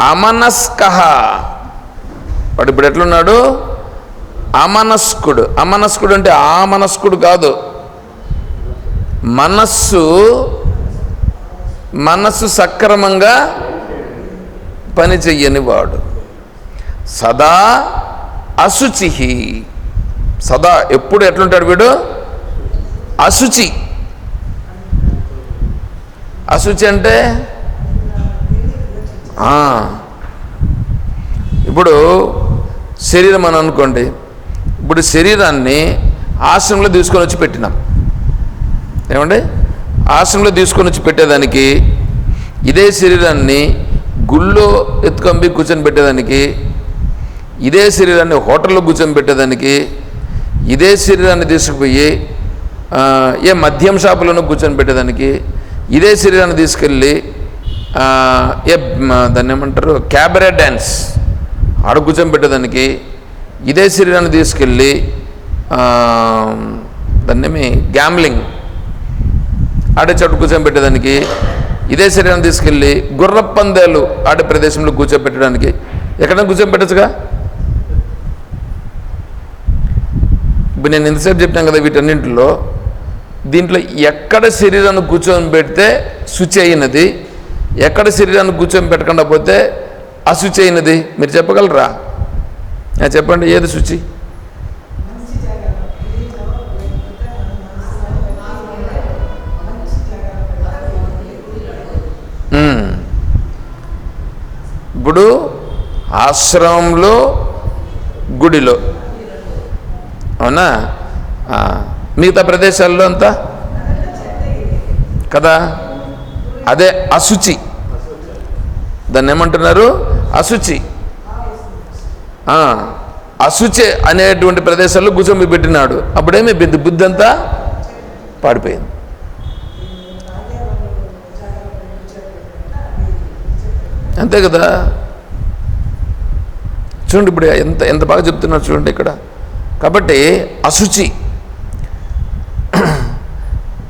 అమనస్కహ. వాడు ఇప్పుడు ఎట్లున్నాడు? అమనస్కుడు. అమనస్కుడు అంటే ఆ మనస్కుడు కాదు. మనస్సు మనస్సు సక్రమంగా పనిచెయ్యని వాడు. సదా అశుచిహి సదా ఎప్పుడు ఎట్లుంటాడు వీడు? అశుచి. అశుచి అంటే ఇప్పుడు శరీరం అని అనుకోండి. ఇప్పుడు శరీరాన్ని ఆశ్రమంలో తీసుకొని వచ్చి పెట్టినాం. ఏమండి? ఆశ్రమంలో తీసుకొని వచ్చి పెట్టేదానికి ఇదే శరీరాన్ని గుళ్ళో ఎత్తుకంబి కూర్చొని పెట్టేదానికి ఇదే శరీరాన్ని హోటల్లో కూర్చొని పెట్టేదానికి ఇదే శరీరాన్ని తీసుకుపోయి ఏ మద్యం షాపులను కూర్చొని పెట్టేదానికి ఇదే శరీరాన్ని తీసుకెళ్ళి దాన్ని ఏమంటారు? క్యాబరే డ్యాన్స్ ఆడ కూర్చొని పెట్టేదానికి ఇదే శరీరాన్ని తీసుకెళ్ళి దాన్నేమి గ్యామ్లింగ్ ఆడే చోటు కూర్చోబెట్టేదానికి ఇదే శరీరాన్ని తీసుకెళ్ళి గుర్రపందేలు ఆడే ప్రదేశంలో కూర్చోబెట్టడానికి ఎక్కడైనా కూర్చోబెట్టచ్చుగా ఇప్పుడు నేను ఎంతసేపు చెప్పాను కదా వీటన్నింటిలో దీంట్లో ఎక్కడ శరీరాన్ని కూర్చొని పెడితే శుచి అయినది ఎక్కడ శరీరాన్ని కూర్చొని పెట్టకుండా పోతే అశుచి అయినది? మీరు చెప్పగలరా? చెప్పండి ఏది శుచి? ఇప్పుడు ఆశ్రమంలో గుడిలో. అవునా? మిగతా ప్రదేశాల్లో అంతా? కదా? అదే అశుచి. దాన్ని ఏమంటున్నారు? అశుచి. అశుచి అనేటువంటి ప్రదేశాల్లో గుజంబి పెట్టినాడు. అప్పుడేమి బుద్ధి బుద్ధి అంతా పాడిపోయింది. అంతే కదా? చూడండి ఇప్పుడు ఎంత ఎంత బాగా చెప్తున్నారు చూడండి ఇక్కడ. కాబట్టి అశుచి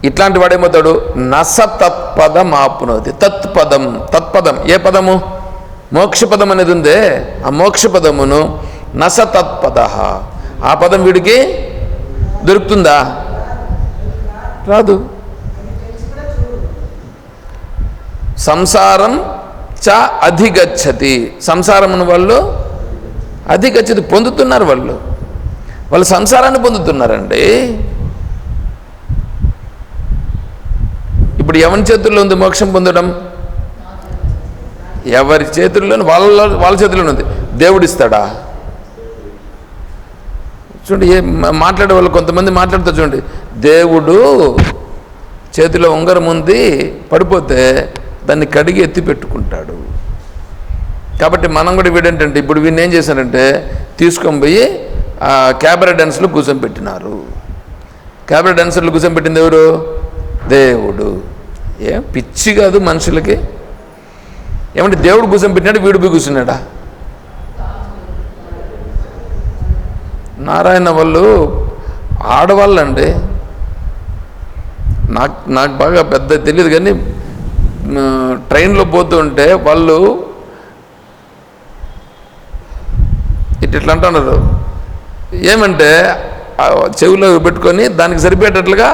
ఇట్లాంటి వాడేమవుతాడు? నస తత్పదం ఆపునోది. తత్పదం. తత్పదం. ఏ పదము? మోక్షపదం అనేది ఉందే. ఆ మోక్షపదమును నస తత్పద ఆ పదం వీడికి దొరుకుతుందా? రాదు. సంసారం చ అధిగచ్చతి. సంసారమును వాళ్ళు అధిగచ్చతి. పొందుతున్నారు వాళ్ళు. వాళ్ళు సంసారాన్ని పొందుతున్నారండి. ఇప్పుడు ఎవరి చేతుల్లో ఉంది మోక్షం పొందడం? ఎవరి చేతుల్లోని వాళ్ళ వాళ్ళ చేతుల్లోనే ఉంది. దేవుడు ఇస్తాడా? చూడండి ఏ మాట్లాడే వాళ్ళు కొంతమంది మాట్లాడుతూ చూడండి దేవుడు చేతిలో ఉంగరం ఉంది పడిపోతే దాన్ని కడిగి ఎత్తి పెట్టుకుంటాడు. కాబట్టి మనం కూడా వీడేంటంటే ఇప్పుడు వీడిని ఏం చేశారంటే తీసుకొని పోయి ఆ క్యాబరే డాన్స్లో కూర్చొని పెట్టినారు క్యాబరే డాన్సర్లు కూర్చొని పెట్టింది ఎవరు? దేవుడు. ఏం? పిచ్చి కాదు మనుషులకి. ఏమంటే దేవుడు కూర్చొని పెట్టినాడు వీడు పోయి కూర్చున్నాడా? నారాయణ వాళ్ళు ఆడవాళ్ళండి. నాకు నాకు బాగా పెద్ద తెలియదు కానీ ట్రైన్లో పోతుంటే వాళ్ళు ఇట్ ఇట్లా అంటున్నారు ఏమంటే చెవిలో పెట్టుకొని దానికి సరిపోయేటట్లుగా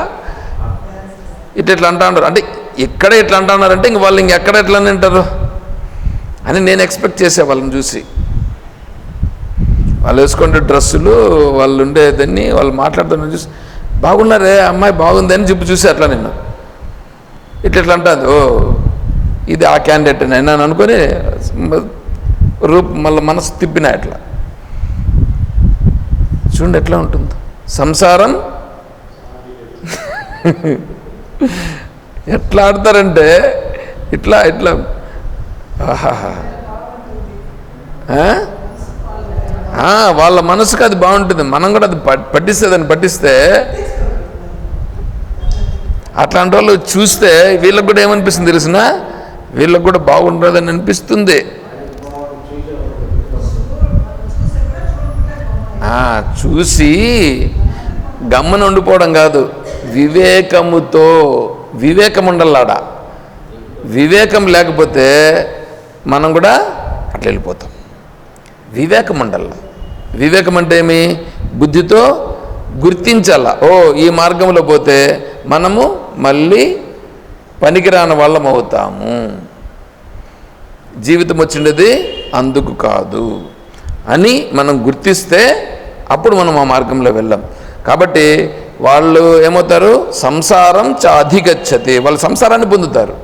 ఇట్ ఇట్లా అంటున్నారు అంటే ఇక్కడ ఇట్లా అంటున్నారంటే ఇంక వాళ్ళు ఇంకెక్కడ ఎట్లా తింటారు అని నేను ఎక్స్పెక్ట్ చేసే వాళ్ళని చూసి. వాళ్ళు వేసుకుంటే డ్రెస్సులు వాళ్ళు ఉండేదాన్ని వాళ్ళు మాట్లాడుతున్న చూసి బాగున్నారే అమ్మాయి బాగుంది అని చెప్పి చూసి అట్లా నేను ఇట్లా ఇట్లా అంటుంది? ఓ ఇది ఆ క్యాండిడేట్ నేను అనుకొని రూప్ మళ్ళీ మనసు తిప్పిన అట్లా చూడండి ఎట్లా ఉంటుందో. సంసారం? ఎట్లా ఆడతారంటే ఇట్లా ఇట్లా. ఆహాహా. వాళ్ళ మనసుకు అది బాగుంటుంది. మనం కూడా అది పట్టిస్తే దాన్ని పట్టిస్తే అట్లాంటి వాళ్ళు చూస్తే వీళ్ళకి కూడా ఏమనిపిస్తుంది తెలిసిన? వీళ్ళకి కూడా బాగుంటుందని అనిపిస్తుంది. చూసి గమ్మన ఉండిపోవడం కాదు. వివేకముతో వివేకం ఉండాలాడ వివేకం లేకపోతే మనం కూడా అట్లా వెళ్ళిపోతాం. వివేకం ఉండాల వివేకం అంటే ఏమి బుద్ధితో గుర్తించాల? ఓ ఈ మార్గంలో పోతే మనము మళ్ళీ పనికిరాని వాళ్ళం అవుతాము. జీవితం వచ్చినది అందుకు కాదు అని మనం గుర్తిస్తే అప్పుడు మనం ఆ మార్గంలో వెళ్ళాం. కాబట్టి వాళ్ళు ఏమవుతారు? సంసారం చ అధిగచ్చతి వాళ్ళు సంసారాన్ని పొందుతారు.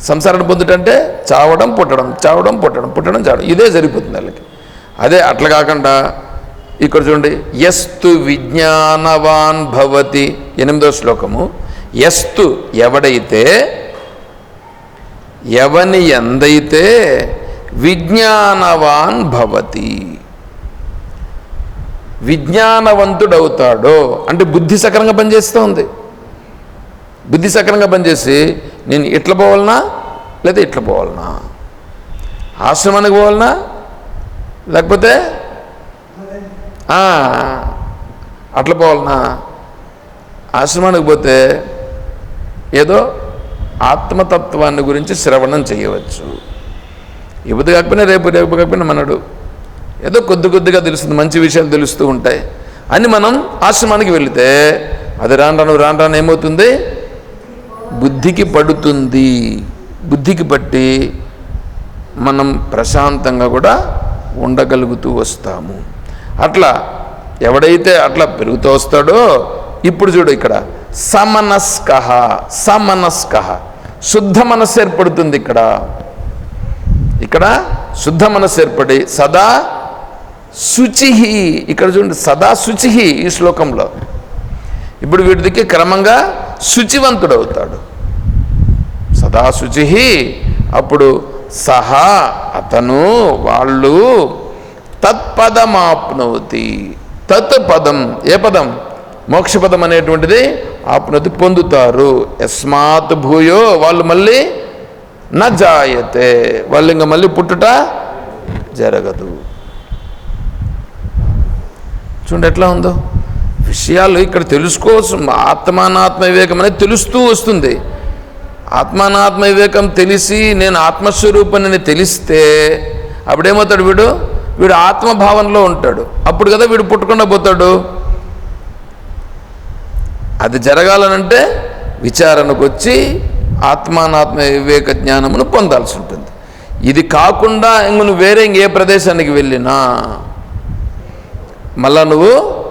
సంసారాన్ని పొందుటంటే చావడం పుట్టడం చావడం పుట్టడం పుట్టడం చావడం. ఇదే జరిగిపోతుంది వాళ్ళకి. అదే అట్లా కాకుండా ఇక్కడ చూడండి. ఎస్తు విజ్ఞానవాన్ భవతి. ఎనిమిదో శ్లోకము. ఎస్తు ఎవడైతే ఎవని ఎందైతే విజ్ఞానవాన్ భవతి. విజ్ఞానవంతుడవుతాడో. అంటే బుద్ధి సక్రంగా పనిచేస్తూ ఉంది బుద్ధి సక్రంగా పనిచేసి నేను ఇట్లా పోవాలనా లేదా ఇట్లా పోవాలనా ఆశ్రమానికి పోవాలనా లేకపోతే అట్ల అట్లా పోవాలనా ఆశ్రమానికి పోతే ఏదో ఆత్మతత్వాన్ని గురించి శ్రవణం చేయవచ్చు. ఇప్పుడు కాకపోయినా రేపు రేపు కాకపోయినా మనడు. ఏదో కొద్ది కొద్దిగా తెలుస్తుంది మంచి విషయాలు తెలుస్తూ ఉంటాయి. అని మనం ఆశ్రమానికి వెళితే అది రాను రాను రాను రాను ఏమవుతుంది? బుద్ధికి పడుతుంది. బుద్ధికి పట్టి మనం ప్రశాంతంగా కూడా ఉండగలుగుతూ వస్తాము. అట్లా ఎవడైతే అట్లా పెరుగుతూ వస్తాడో ఇప్పుడు చూడు ఇక్కడ సమనస్క సమనస్క శుద్ధ మనస్సు ఏర్పడుతుంది ఇక్కడ. ఇక్కడ శుద్ధ మనస్సు ఏర్పడి సదా శుచిహి. ఇక్కడ చూడండి సదా శుచిహి ఈ శ్లోకంలో. ఇప్పుడు వీటికి క్రమంగా శుచివంతుడు అవుతాడు సదా శుచిహి అప్పుడు సహా అతను వాళ్ళు తత్పదమాప్నవుతి తత్ పదం ఏ పదం? మోక్షపదం అనేటువంటిది ఆప్నతి పొందుతారు. యస్మాత్ భూయో వాళ్ళు మళ్ళీ న జాయతే. వాళ్ళు ఇంకా మళ్ళీ పుట్టుట జరగదు. చూడండి ఎట్లా ఉందో? విషయాలు ఇక్కడ తెలుసుకోవచ్చు. ఆత్మానాత్మ వివేకం అనేది తెలుస్తూ వస్తుంది. ఆత్మానాత్మ వివేకం తెలిసి నేను ఆత్మస్వరూపాన్ని తెలిస్తే అప్పుడేమవుతాడు వీడు? వీడు ఆత్మభావంలో ఉంటాడు. అప్పుడు కదా వీడు పుట్టకుండా పోతాడు. అది జరగాలనంటే విచారణకు వచ్చి ఆత్మానాత్మ వివేక జ్ఞానమును పొందాల్సి ఉంటుంది. ఇది కాకుండా ఇంక నువ్వు వేరే ఇంకే ప్రదేశానికి వెళ్ళినా మళ్ళా నువ్వు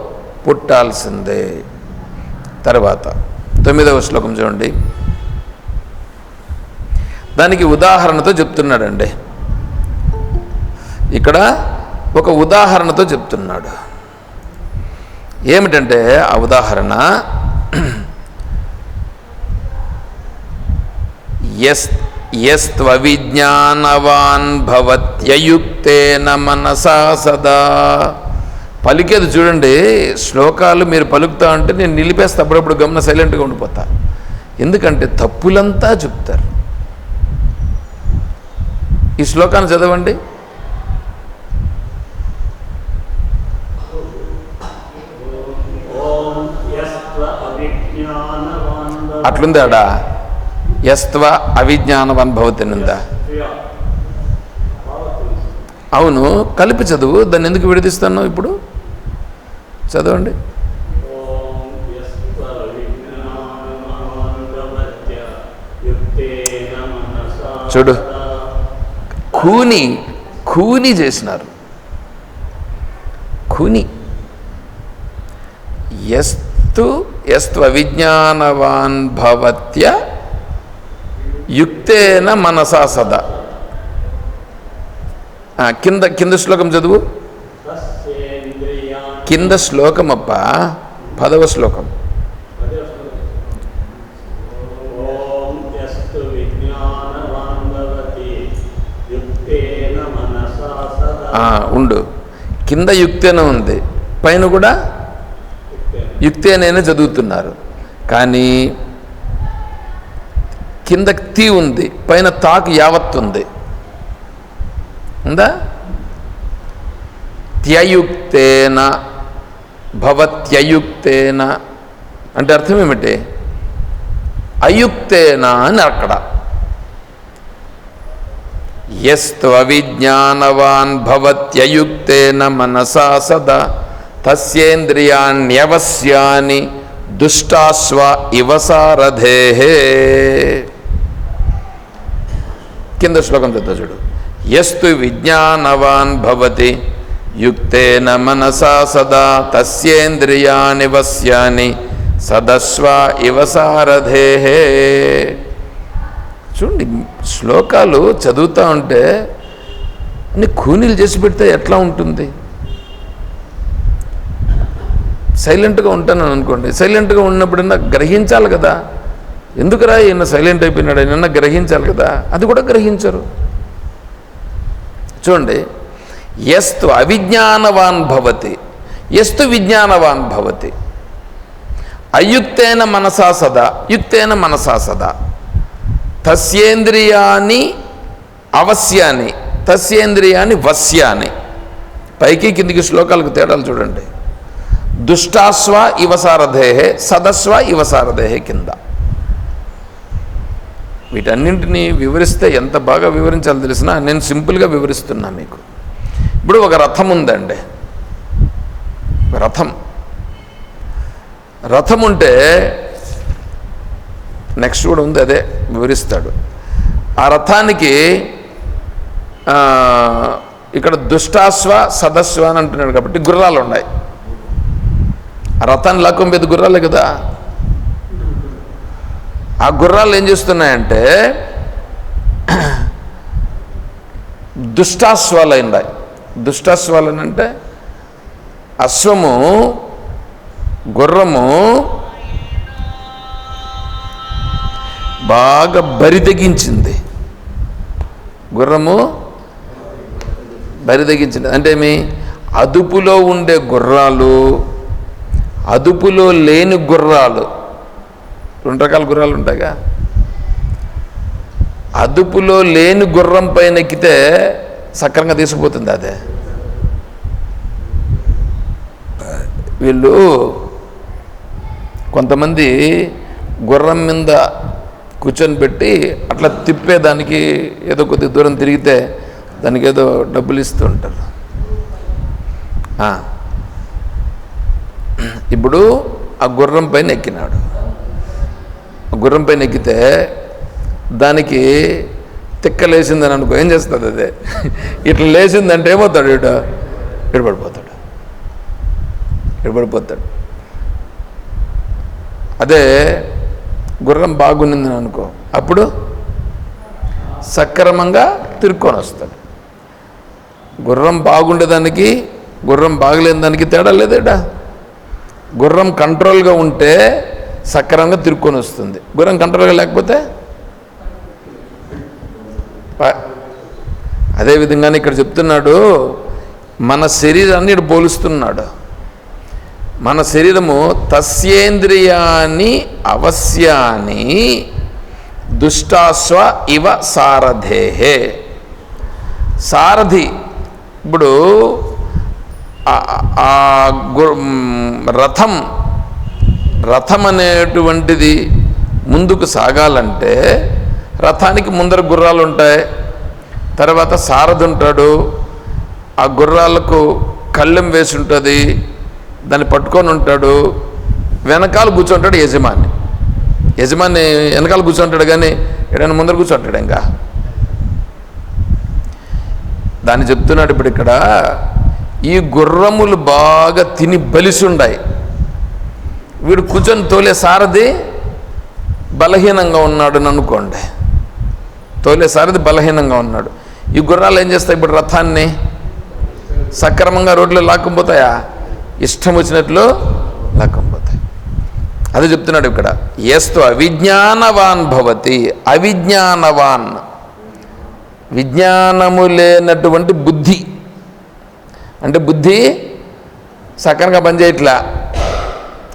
పుట్టాల్సిందే. తర్వాత తొమ్మిదవ శ్లోకం చూడండి. దానికి ఉదాహరణతో చెప్తున్నాడండి. ఇక్కడ ఒక ఉదాహరణతో చెప్తున్నాడు. ఏమిటంటే ఆ ఉదాహరణ? ఎస్ ఎస్త్వవిజ్ఞానవాన్ భవత్యయుక్తేన మనసా సదా. పలికేది చూడండి శ్లోకాలు మీరు పలుకుతా అంటే నేను నిలిపేస్తా అప్పుడప్పుడు గమన సైలెంట్గా ఉండిపోతా. ఎందుకంటే తప్పులంతా చెప్తారు. ఈ శ్లోకాన్ని చదవండి. అట్లుందాడా? యస్త్వ ఎస్త్వ అవిజ్ఞానవన్ భవతి అవును కలిపి చదువు దాన్ని ఎందుకు విడదీస్తున్నావు ఇప్పుడు? చదవండి. చూడు. కూని కూని చేసినారు. కూని. ఎస్తు ఎస్త్వ విజ్ఞానవాన్ భవత్య యుక్తేన మనసా సదా. కింద కింద శ్లోకం చదువు. కింద శ్లోకం అప్ప పదవ శ్లోకం. ఉండు. కింద యుక్తేనే ఉంది పైన కూడా యుక్తేనే చదువుతున్నారు. కానీ కింద తీ ఉంది పైన తాకు యావత్ ఉంది. ఉందా? త్యయుక్తేన భవత్యయుక్తేన అంటే అర్థం ఏమిటి? అయుక్తేనా అని అక్కడ. యస్త్వవిజ్ఞానవాన్ భవత్యయుక్తేన మనసా సదా తస్యేంద్రియాణ్యవస్యాని దుష్టాశ్వ ఇవసారధే కింద శ్లోకం చూద్దా చూడు. యస్తు విజ్ఞానవాన్ భవతి యుక్తేన మనసా సదా తస్యేంద్రియాని వస్యాని సదస్వ ఇవ సారథే. చూడండి శ్లోకాలు చదువుతూ ఉంటే అన్ని కూనీలు చేసి పెడితే ఎట్లా ఉంటుంది? సైలెంట్గా ఉంటాను అనుకోండి. సైలెంట్గా ఉన్నప్పుడన్నా గ్రహించాలి కదా? ఎందుకురా ఈయన సైలెంట్ అయిపోయినాడు? ఆయన గ్రహించాలి కదా? అది కూడా గ్రహించరు. చూడండి ఎస్తు అవిజ్ఞానవాన్ భవతి ఎస్తు విజ్ఞానవాన్ భవతి. అయుక్తేన మనసా సదా యుక్తేన మనసా సదా. తస్యేంద్రియాని అవశ్యాన్ని తస్యేంద్రియాన్ని వశ్యాన్ని పైకి కిందికి శ్లోకాలకు తేడాలు చూడండి. దుష్టాస్వ ఇవసారధేహే సదస్వ ఇవసారధేహే కింద. వీటన్నింటినీ వివరిస్తే ఎంత బాగా వివరించాలో తెలిసినా నేను సింపుల్గా వివరిస్తున్నా మీకు. ఇప్పుడు ఒక రథం ఉందండి. రథం. రథం ఉంటే నెక్స్ట్ కూడా ఉంది అదే వివరిస్తాడు. ఆ రథానికి ఇక్కడ దుష్టాశ్వ సదస్వ అని అంటున్నాడు కాబట్టి గుర్రాలు ఉన్నాయి. ఆ రథాన్ని మీద గుర్రాలే కదా. ఆ గుర్రాలు ఏం చేస్తున్నాయంటే దుష్టాశ్వాలు అయినాయి దుష్టాశ్వాలు అశ్వము గుర్రము బాగా బరితెగించింది గుర్రము బరితెగించింది అంటే మీ అదుపులో ఉండే గుర్రాలు అదుపులో లేని గుర్రాలు రెండు రకాల గుర్రాలు ఉంటాయిగా. అదుపులో లేని గుర్రం పైన ఎక్కితే సక్రంగా తీసుకుపోతుంది అదే? వీళ్ళు కొంతమంది గుర్రం మీద కూర్చొని పెట్టి అట్లా తిప్పే దానికి ఏదో కొద్ది దూరం తిరిగితే దానికి ఏదో డబ్బులు ఇస్తూ ఉంటారు. ఇప్పుడు ఆ గుర్రం పైన ఎక్కినాడు. ఆ గుర్రం పైన ఎక్కితే దానికి తిక్క లేచిందని అనుకో ఏం చేస్తుంది అదే? ఇట్లా లేచిందంటే ఏమవుతాడు ఇటు? ఇడబడిపోతాడు. ఇడబడిపోతాడు. అదే గుర్రం బాగుండిందని అనుకో అప్పుడు సక్రమంగా తిరుక్కొని వస్తాడు. గుర్రం బాగుండేదానికి గుర్రం బాగలేని దానికి తేడా లేదేడా గుర్రం కంట్రోల్గా ఉంటే సక్రమంగా తిరుక్కొని వస్తుంది. గుర్రం కంట్రోల్గా లేకపోతే అదేవిధంగానే ఇక్కడ చెప్తున్నాడు మన శరీరాన్ని ఇక్కడ పోలుస్తున్నాడు. మన శరీరము తస్యేంద్రియాన్ని అవశ్యాన్ని దుష్టాశ్వ ఇవ సారథేహే. సారథి ఇప్పుడు ఆ- గు- రథం రథం అనేటువంటిది ముందుకు సాగాలంటే రథానికి ముందర గుర్రాలు ఉంటాయి తర్వాత సారథి ఉంటాడు ఆ గుర్రాలకు కళ్ళెం వేసి ఉంటుంది దాన్ని పట్టుకొని ఉంటాడు వెనకాల కూర్చుంటాడు యజమాని. యజమాని వెనకాల కూర్చుంటాడు కానీ ఎడైనా ముందర కూర్చుంటాడు ఇంకా. దాన్ని చెప్తున్నాడు ఇప్పుడు ఇక్కడ ఈ గుర్రములు బాగా తిని బలిసి ఉన్నాయి వీడు కూర్చొని తోలే సారథి బలహీనంగా ఉన్నాడు అనుకోండి. తోలే సారిది బలహీనంగా ఉన్నాడు. ఈ గుర్రాలు ఏం చేస్తాయి ఇప్పుడు రథాన్ని? సక్రమంగా రోడ్లో లాక్కపోతాయా ఇష్టం వచ్చినట్లు లాక్కపోతాయి అదే చెప్తున్నాడు ఇక్కడ. ఏస్తు అవిజ్ఞానవాన్ భవతి అవిజ్ఞానవాన్. విజ్ఞానము లేనటువంటి బుద్ధి. అంటే బుద్ధి సక్రంగా పనిచేయట్లా.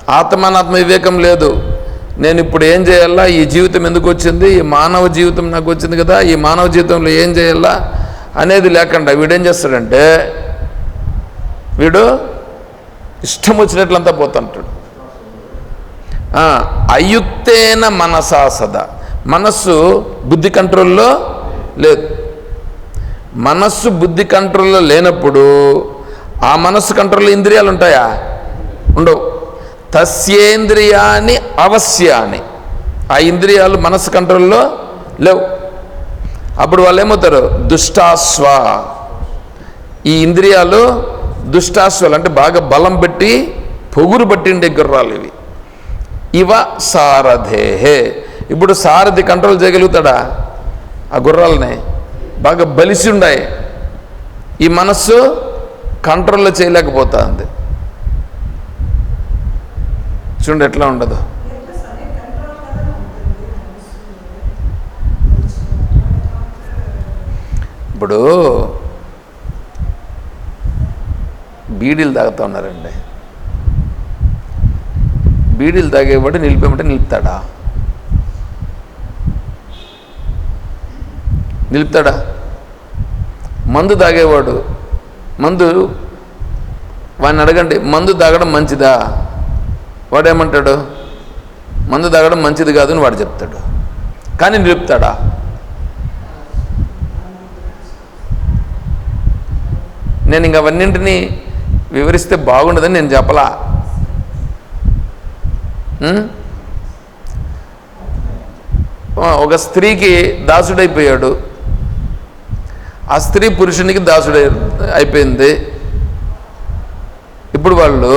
ఆత్మానాత్మ వివేకం లేదు. నేను ఇప్పుడు ఏం చేయాలా? ఈ జీవితం ఎందుకు వచ్చింది? ఈ మానవ జీవితం నాకు వచ్చింది కదా ఈ మానవ జీవితంలో ఏం చేయాలా? అనేది లేకుండా వీడేం చేస్తాడంటే వీడు ఇష్టం వచ్చినట్లంతా పోతుంటాడు. అయుత్తేన అయుక్తేన మనసా సదా. మనస్సు బుద్ధి కంట్రోల్లో లేదు. మనస్సు బుద్ధి కంట్రోల్లో లేనప్పుడు ఆ మనస్సు కంట్రోల్లో ఇంద్రియాలు ఉంటాయా ఉండవు. తస్యేంద్రియాన్ని అవశ్యాన్ని. ఆ ఇంద్రియాలు మనస్సు కంట్రోల్లో లేవు. అప్పుడు వాళ్ళు ఏమవుతారు? దుష్టాశ్వ. ఈ ఇంద్రియాలు దుష్టాశ్వాలు అంటే బాగా బలం పెట్టి పొగురు పట్టిండే గుర్రాలు ఇవి. ఇవ సారథేహే ఇప్పుడు సారథి కంట్రోల్ చేయగలుగుతాడా? ఆ గుర్రాలని బాగా బలిసి ఉన్నాయి ఈ మనస్సు కంట్రోల్లో చేయలేకపోతుంది. చూడండి ఎట్లా ఉండదు? ఇప్పుడు బీడీలు తాగుతూ ఉన్నారండి. బీడీలు తాగేవాడు నిలిపేమంటే నిలుపుతాడా? నిలుపుతాడా? మందు తాగేవాడు మందు వాడిని అడగండి మందు తాగడం మంచిదా? వాడేమంటాడు? మందు తాగడం మంచిది కాదు అని వాడు చెప్తాడు. కానీ నిలుపుతాడా నేను ఇంక అవన్నింటినీ వివరిస్తే బాగుండదని నేను చెప్పలా? ఒక స్త్రీకి దాసుడైపోయాడు. ఆ స్త్రీ పురుషునికి దాసుడై అయిపోయింది. ఇప్పుడు వాళ్ళు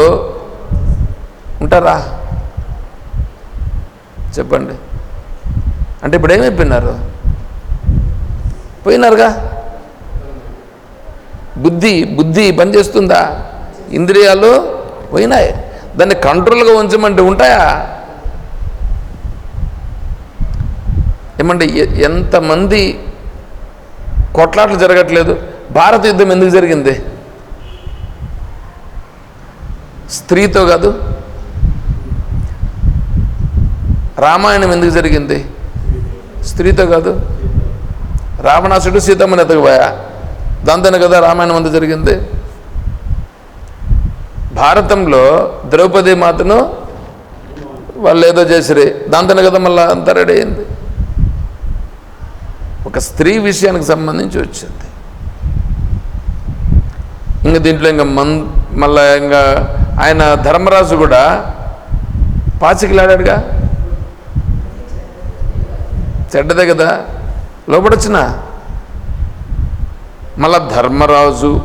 ఉంటారా? చెప్పండి. అంటే ఇప్పుడు ఏమైపోయినారు? పోయినారుగా? బుద్ధి బుద్ధి పనిచేస్తుందా? ఇంద్రియాలు పోయినాయి. దాన్ని కంట్రోల్గా ఉంచమంటే ఉంటాయా? ఏమంటే ఎంతమంది కొట్లాట్లు జరగట్లేదు? భారత యుద్ధం ఎందుకు జరిగింది? స్త్రీతో కాదు రామాయణం ఎందుకు జరిగింది? స్త్రీతో కాదు. రావణాసుడు సీతమ్మని ఎతకపోయా దాంతోనే కదా రామాయణం అంతా జరిగింది. భారతంలో ద్రౌపది మాతను వాళ్ళు ఏదో చేసిరి. దాంతోనే కదా మళ్ళీ అంతా రెడీ అయింది. ఒక స్త్రీ విషయానికి సంబంధించి వచ్చింది. ఇంకా దీంట్లో ఇంకా మన్ మళ్ళా ఇంకా ఆయన ధర్మరాజు కూడా పాచికలాడాడుగా. చెడ్డదే కదా? లోపడొచ్చిన? మళ్ళా ధర్మరాజు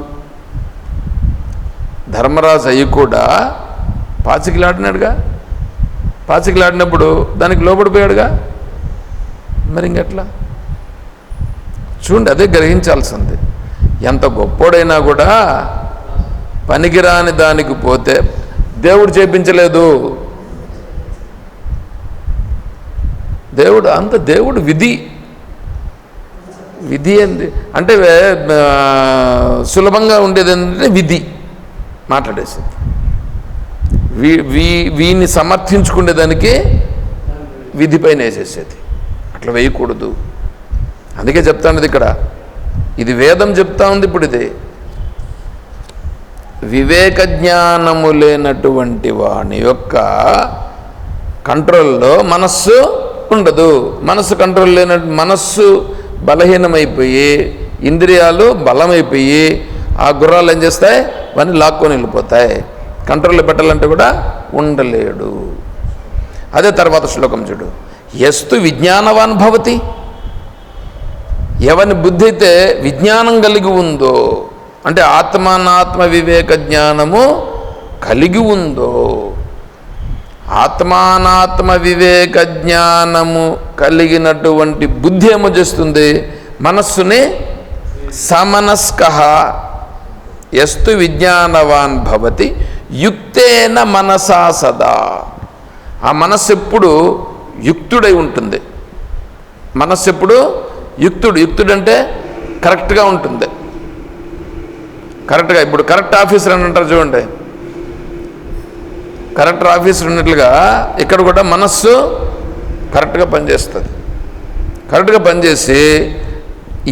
ధర్మరాజు అయ్యి కూడా పాచికలాడినాడుగా? పాచికలాడినప్పుడు దానికి లోపడిపోయాడుగా మరి ఇంకెట్లా? చూడండి అదే గ్రహించాల్సింది. ఎంత గొప్పోడైనా కూడా పనికిరాని దానికి పోతే దేవుడు చేపించలేదు. దేవుడు అంత దేవుడు విధి. విధి ఏంది? అంటే సులభంగా ఉండేది ఏంటంటే విధి మాట్లాడేసింది వీ వీ వీని సమర్థించుకునేదానికి విధి పైన వేసేసేది. అట్లా వేయకూడదు. అందుకే చెప్తాను ఇక్కడ. ఇది వేదం చెప్తా ఉంది ఇప్పుడు ఇది. వివేక జ్ఞానము లేనటువంటి వాని యొక్క కంట్రోల్లో మనస్సు ఉండదు మనస్సు కంట్రోల్ లేన మనస్సు బలహీనమైపోయి ఇంద్రియాలు బలమైపోయి ఆ గుర్రాలు ఏం చేస్తాయి? వాడిని లాక్కొని వెళ్ళిపోతాయి. కంట్రోల్లో పెట్టాలంటే కూడా ఉండలేడు. అదే తర్వాత శ్లోకం చూడు. ఎస్తు విజ్ఞానవాన్ భవతి. ఎవని బుద్ధి అయితే విజ్ఞానం కలిగి ఉందో అంటే ఆత్మానాత్మ వివేక జ్ఞానము కలిగి ఉందో ఆత్మానాత్మ వివేక జ్ఞానము కలిగినటువంటి బుద్ధి ఏమో చేస్తుంది? మనస్సుని సమనస్క ఎస్తు విజ్ఞానవాన్ భవతి యుక్తేన మనసా సదా. ఆ మనస్సు ఎప్పుడు యుక్తుడై ఉంటుంది. మనస్సు ఎప్పుడు యుక్తుడు యుక్తుడు అంటే కరెక్ట్గా ఉంటుంది. కరెక్ట్గా ఇప్పుడు కరెక్ట్ ఆఫీసర్ అని అంటారు చూడండి. కరెక్టర్ ఆఫీసులు ఉన్నట్లుగా ఇక్కడ కూడా మనస్సు కరెక్ట్గా పనిచేస్తుంది. కరెక్ట్గా పనిచేసి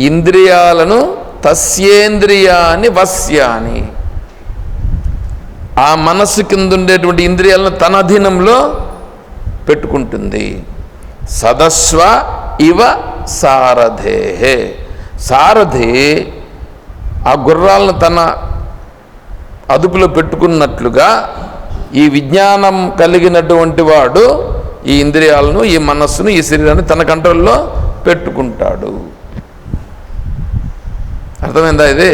ఇంద్రియాలను తస్యేంద్రియాని వస్యాని. ఆ మనస్సు కింద ఉండేటువంటి ఇంద్రియాలను తన అధీనంలో పెట్టుకుంటుంది. సదస్వ ఇవ సారథే సారథి ఆ గుర్రాలను తన అదుపులో పెట్టుకున్నట్లుగా ఈ విజ్ఞానం కలిగినటువంటి వాడు ఈ ఇంద్రియాలను ఈ మనస్సును ఈ శరీరాన్ని తన కంట్రోల్లో పెట్టుకుంటాడు. అర్థమైందా ఇది?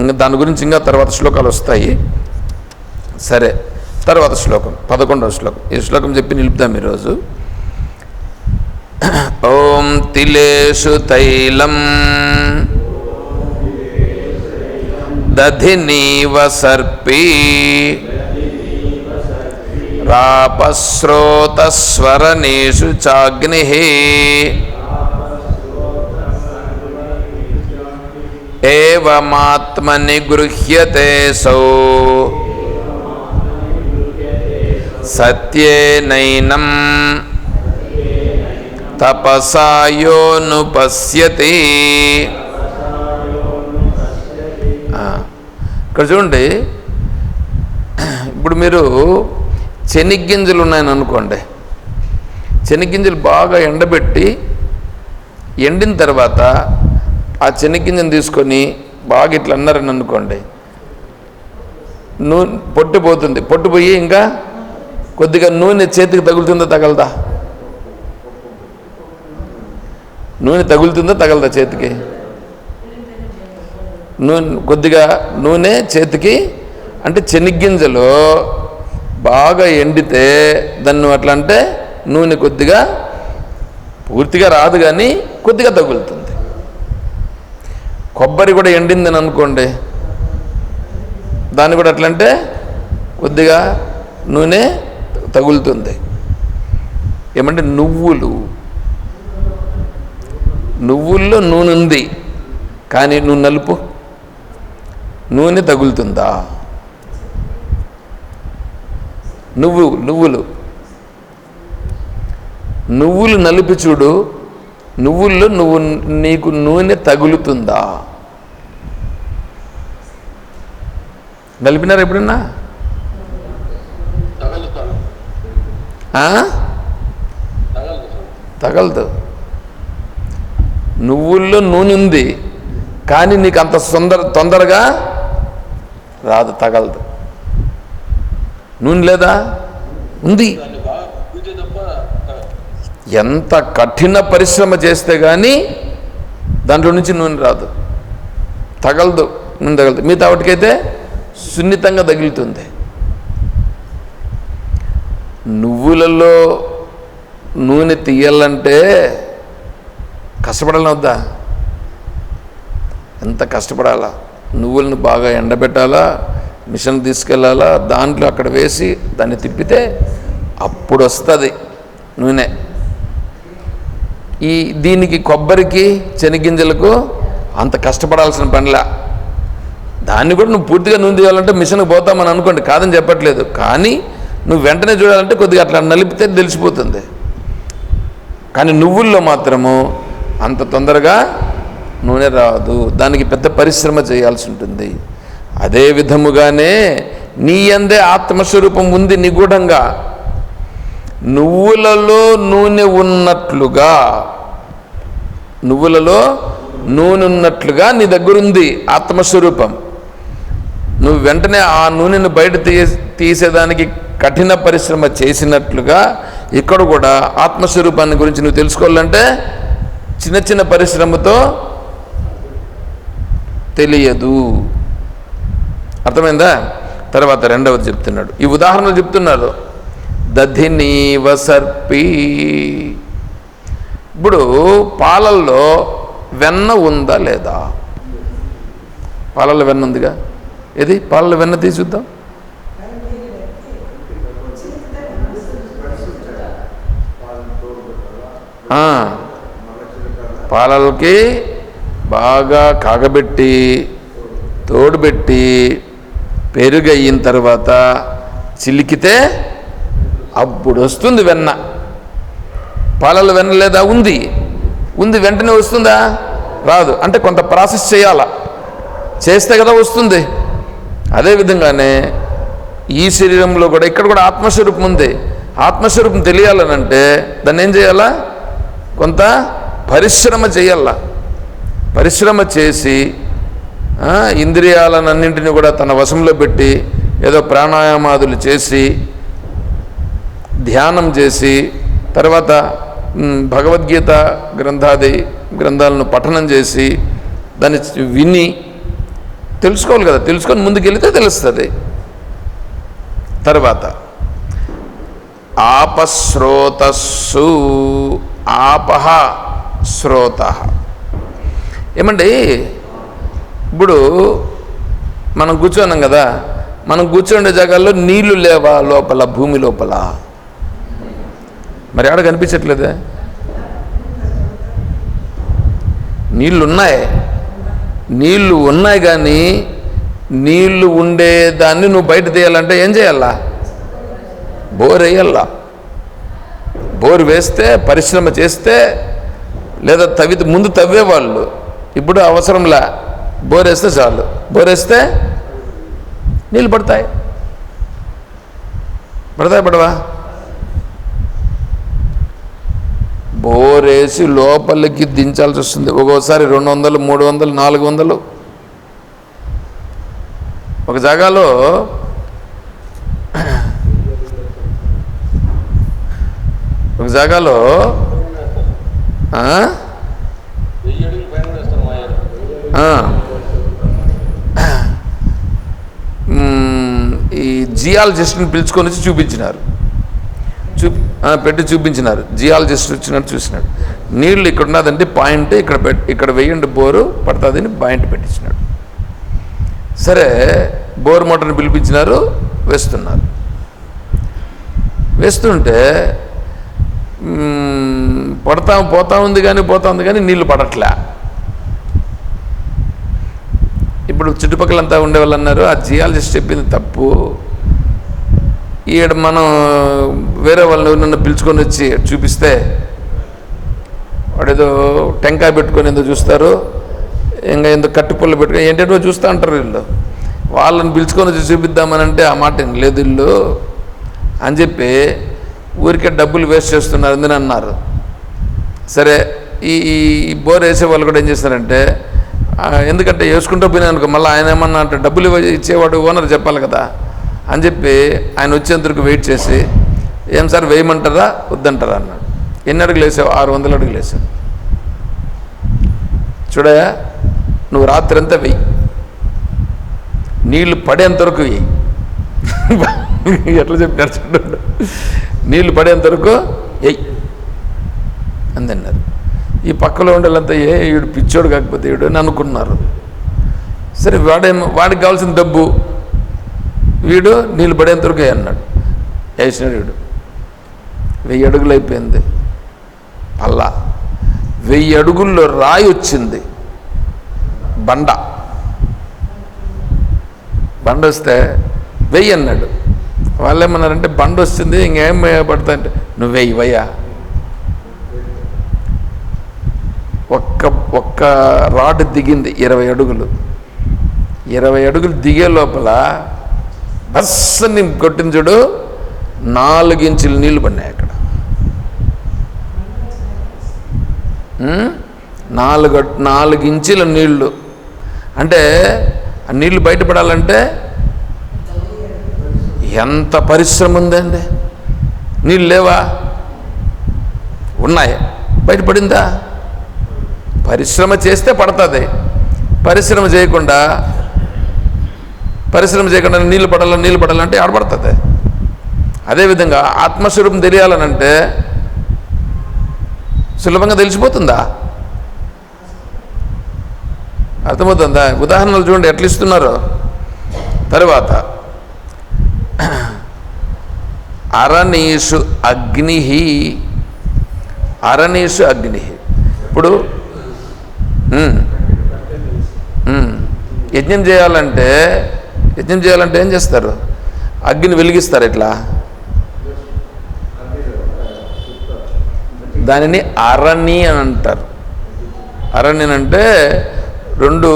ఇంకా దాని గురించి ఇంకా తర్వాత శ్లోకాలు వస్తాయి. సరే తర్వాత శ్లోకం పదకొండవ శ్లోకం. ఈ శ్లోకం చెప్పి నిలుపుదాం ఈరోజు. ఓం తిలేషు తైలం. దధినీవ సర్పీ. రాపస్రోతస్వరనేషు చాగ్ని ఏమాత్మని గృహ్యతే సౌ. సత్యేనైనం తపసాయోను పశ్యతి ఆ, ఇక్కడ చూడండి. ఇప్పుడు మీరు శనిగ్గింజలు ఉన్నాయని అనుకోండి. శనిగ్గింజలు బాగా ఎండబెట్టి ఎండిన తర్వాత ఆ శనిగ్గింజను తీసుకొని బాగా ఇట్లా అన్నారని అనుకోండి. నూనె పొట్టు పోతుంది. పొట్టు పోయి ఇంకా కొద్దిగా నూనె చేతికి తగులుతుందా తగలదా? నూనె తగులుతుందా తగలదా చేతికి? నూనె కొద్దిగా నూనె చేతికి అంటే చెనిగ్గింజలు బాగా ఎండితే దాన్ని అట్లా అంటే నూనె కొద్దిగా పూర్తిగా రాదు కానీ కొద్దిగా తగులుతుంది. కొబ్బరి కూడా ఎండిందని అనుకోండి దాన్ని కూడా అట్లంటే అంటే కొద్దిగా నూనె తగులుతుంది. ఏమంటే నువ్వులు నువ్వుల్లో నూనె ఉంది కానీ నువ్వు నలుపు. నూనె తగులుతుందా? నువ్వు నువ్వులు. నువ్వులు నలిపి చూడు. నువ్వుల్లో నువ్వు నీకు నూనె తగులుతుందా? నలిపినారు ఎప్పుడన్నా? తగలదు తగలదు. నువ్వుల్లో నూనె ఉంది కానీ నీకు అంత తొందర తొందరగా రాదు తగలదు. నూనె లేదా? ఉంది. ఎంత కఠిన పరిశ్రమ చేస్తే కానీ దాంట్లో నుంచి నూనె రాదు. తగలదు నూనె తగలదు. మిగతా వాటికైతే సున్నితంగా తగులుతుంది. నువ్వులలో నూనె తీయాలంటే కష్టపడాలని వద్దా? ఎంత కష్టపడాలా? నువ్వులను బాగా ఎండబెట్టాలా మిషన్ తీసుకెళ్ళాలా దాంట్లో అక్కడ వేసి దాన్ని తిప్పితే అప్పుడు వస్తుంది నూనె. ఈ దీనికి కొబ్బరికి చెనిగింజలకు అంత కష్టపడాల్సిన పనిలా. దాన్ని కూడా నువ్వు పూర్తిగా నూనె తీయాలంటే మిషన్కి పోతామని అనుకోండి కాదని చెప్పట్లేదు. కానీ నువ్వు వెంటనే చూడాలంటే కొద్దిగా అట్లా నలిపితే తెలిసిపోతుంది. కానీ నువ్వుల్లో మాత్రము అంత తొందరగా నూనె రాదు దానికి పెద్ద పరిశ్రమ చేయాల్సి ఉంటుంది. అదే విధముగానే నీ అందే ఆత్మస్వరూపం ఉంది నిగూఢంగా. నువ్వులలో నూనె ఉన్నట్లుగా నువ్వులలో నూనె ఉన్నట్లుగా నీ దగ్గరుంది ఆత్మస్వరూపం. నువ్వు వెంటనే ఆ నూనెను బయట తీ తీసేదానికి కఠిన పరిశ్రమ చేసినట్లుగా ఇక్కడ కూడా ఆత్మస్వరూపాన్ని గురించి నువ్వు తెలుసుకోవాలంటే చిన్న చిన్న పరిశ్రమతో తెలియదు. అర్థమైందా? తర్వాత రెండవది చెప్తున్నాడు. ఈ ఉదాహరణలు చెప్తున్నారు. దధినీవ సర్పి ఇప్పుడు పాలల్లో వెన్న ఉందా లేదా? పాలల్లో వెన్న ఉందిగా? ఏది? పాలలో వెన్న తీసి చూద్దాం. పాలలకి బాగా కాగబెట్టి తోడుబెట్టి పెరుగు అయిన తర్వాత చిలికితే అప్పుడు వస్తుంది వెన్న. పాలలు వెన్న లేదా? ఉంది. ఉంది వెంటనే వస్తుందా? రాదు. అంటే కొంత ప్రాసెస్ చేయాలా. చేస్తే కదా వస్తుంది. అదేవిధంగానే ఈ శరీరంలో కూడా ఇక్కడ కూడా ఆత్మస్వరూపం ఉంది. ఆత్మస్వరూపం తెలియాలనంటే దాన్ని ఏం చేయాలా? కొంత పరిశ్రమ చేయాలా. పరిశ్రమ చేసి ఇంద్రియాలన్నింటినీ కూడా తన వశంలో పెట్టి ఏదో ప్రాణాయామాదులు చేసి ధ్యానం చేసి తర్వాత భగవద్గీత గ్రంథాది గ్రంథాలను పఠనం చేసి దాన్ని విని తెలుసుకోవాలి కదా తెలుసుకొని ముందుకెళ్తే తెలుస్తుంది. తర్వాత ఆపశ్రోతస్సు ఆపహ శ్రోత. ఏమండి? ఇప్పుడు మనం కూర్చున్నాం కదా మనం కూర్చుండే జాగాల్లో నీళ్ళు లేవా లోపల భూమి లోపల? మరి ఆడ కనిపించట్లేదే? నీళ్ళు ఉన్నాయి. నీళ్ళు ఉన్నాయి కానీ నీళ్ళు ఉండే దాన్ని నువ్వు బయట తీయాలంటే ఏం చేయాలా? బోర్ వేయాలా? బోర్ వేస్తే పరిశ్రమ చేస్తే లేదా తవ్వి ముందు తవ్వేవాళ్ళు. ఇప్పుడు అవసరంలా. బోరేస్తే చాలు. బోరేస్తే నీళ్ళు పడతాయి పడతాయి పడవా? బోరేసి లోపలికి దించాల్సి వస్తుంది. ఒక్కోసారి రెండు వందలు మూడు వందలు నాలుగు వందలు. ఒక జాగాలో ఒక జాగాలో ఆ? వెయ్యి అడుగులు పైన కూడా వేస్తారు మా ఆయన ఆ. మ్మ్, ఈ జియాలజిస్ట్ని పిలుచుకొని వచ్చి చూపించినారు. చూ పెట్టి చూపించినారు. జియాలజిస్ట్ వచ్చినట్టు చూసినాడు. నీళ్ళు ఇక్కడ ఉన్నదంటే పాయింట్ ఇక్కడ పెట్ ఇక్కడ వెయ్యండి బోరు పడుతుందని పాయింట్ పెట్టించినాడు. సరే బోర్ మోటార్ని పిలిపించినారు వేస్తున్నారు. వేస్తుంటే పడతా పోతా ఉంది కానీ పోతా ఉంది కానీ నీళ్ళు పడట్లే. ఇప్పుడు చుట్టుపక్కలంతా ఉండే వాళ్ళు అన్నారు ఆ జియాలజిస్ట్ చెప్పింది తప్పు. ఈడ మనం వేరే వాళ్ళని నన్ను పిలుచుకొని వచ్చి చూపిస్తే వాడేదో టెంకాయ పెట్టుకొని ఎందుకు చూస్తారు ఇంకా ఎందుకు కట్టుపుల్ల పెట్టుకొని ఏంటంటే చూస్తూ ఉంటారు వీళ్ళు. వాళ్ళని పిలుచుకొని వచ్చి చూపిద్దామని అంటే ఆ మాట ఏం లేదు వీళ్ళు. అని చెప్పి ఊరికే డబ్బులు వేస్ట్ చేస్తున్నారు అని అన్నారు సరే ఈ ఈ బోర్ వేసే వాళ్ళు కూడా ఏం చేస్తారంటే ఎందుకంటే వేసుకుంటూ పోయినానుకో మళ్ళీ ఆయన ఏమన్నా అంటే డబ్బులు ఇచ్చేవాడు ఓనర్ చెప్పాలి కదా అని చెప్పి ఆయన వచ్చేంతవరకు వెయిట్ చేసి ఏం సార్ వేయమంటారా? వద్దంటారా? అన్నాడు. ఎన్ని అడుగులు వేసావు? ఆరు వందల అడుగులు వేసావు చూడయా నువ్వు రాత్రి అంతా వెయ్యి. నీళ్ళు పడేంతవరకు వెయ్యి. ఎట్లా చెప్పినారు చూడండి నీళ్ళు పడేంత వరకు వెయ్యి. అందన్నారు ఈ పక్కలో ఉండేళ్ళంతా ఏ వీడు పిచ్చోడు కాకపోతే వీడు అని అనుకున్నారు సరే వాడేమో వాడికి కావాల్సిన డబ్బు వీడు నీళ్ళు పడేంత అన్నాడు. వేసినాడు వీడు వెయ్యి అడుగులు అయిపోయింది. పల్లా వెయ్యి అడుగుల్లో రాయి వచ్చింది. బండ. బండ వస్తే వెయ్యి అన్నాడు. వాళ్ళు ఏమన్నారంటే బండ వస్తుంది ఇంకేం పడతా అంటే నువ్వు వెయ్యి వయ్యా. ఒక్క ఒక్క రాడ్ దిగింది ఇరవై అడుగులు. ఇరవై అడుగులు దిగే లోపల బస్సుని కొట్టిన చూడు నాలుగు ఇంచులు నీళ్ళు పడినాయి అక్కడ. నాలుగు నాలుగు ఇంచుల నీళ్ళు. అంటే ఆ నీళ్ళు బయటపడాలంటే ఎంత పరిశ్రమ ఉందండి నీళ్ళు లేవా? ఉన్నాయి. బయటపడిందా? పరిశ్రమ చేస్తే పడుతుంది. పరిశ్రమ చేయకుండా పరిశ్రమ చేయకుండా నీళ్ళు పడాలని నీళ్ళు పడాలంటే ఆడపడుతుంది అదేవిధంగా ఆత్మస్వరూపం తెలియాలనంటే సులభంగా తెలిసిపోతుందా? అర్థమవుతుందా? ఉదాహరణలు చూడండి ఎట్లా ఇస్తున్నారు? తరువాత అరణీషు అగ్ని అరణీషు అగ్ని ఇప్పుడు యజ్ఞం చేయాలంటే యజ్ఞం చేయాలంటే ఏం చేస్తారు? అగ్గిని వెలిగిస్తారు ఎట్లా? దానిని అరణి అని అంటారు. అరణి అంటే రెండు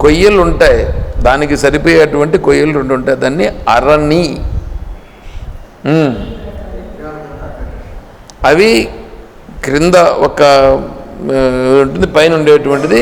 కొయ్యలు ఉంటాయి. దానికి సరిపోయేటువంటి కొయ్యలు రెండు ఉంటాయి. దాన్ని అరణి. అవి క్రింద ఒక ఆ, ఉంటుంది పైన ఉండేటువంటిది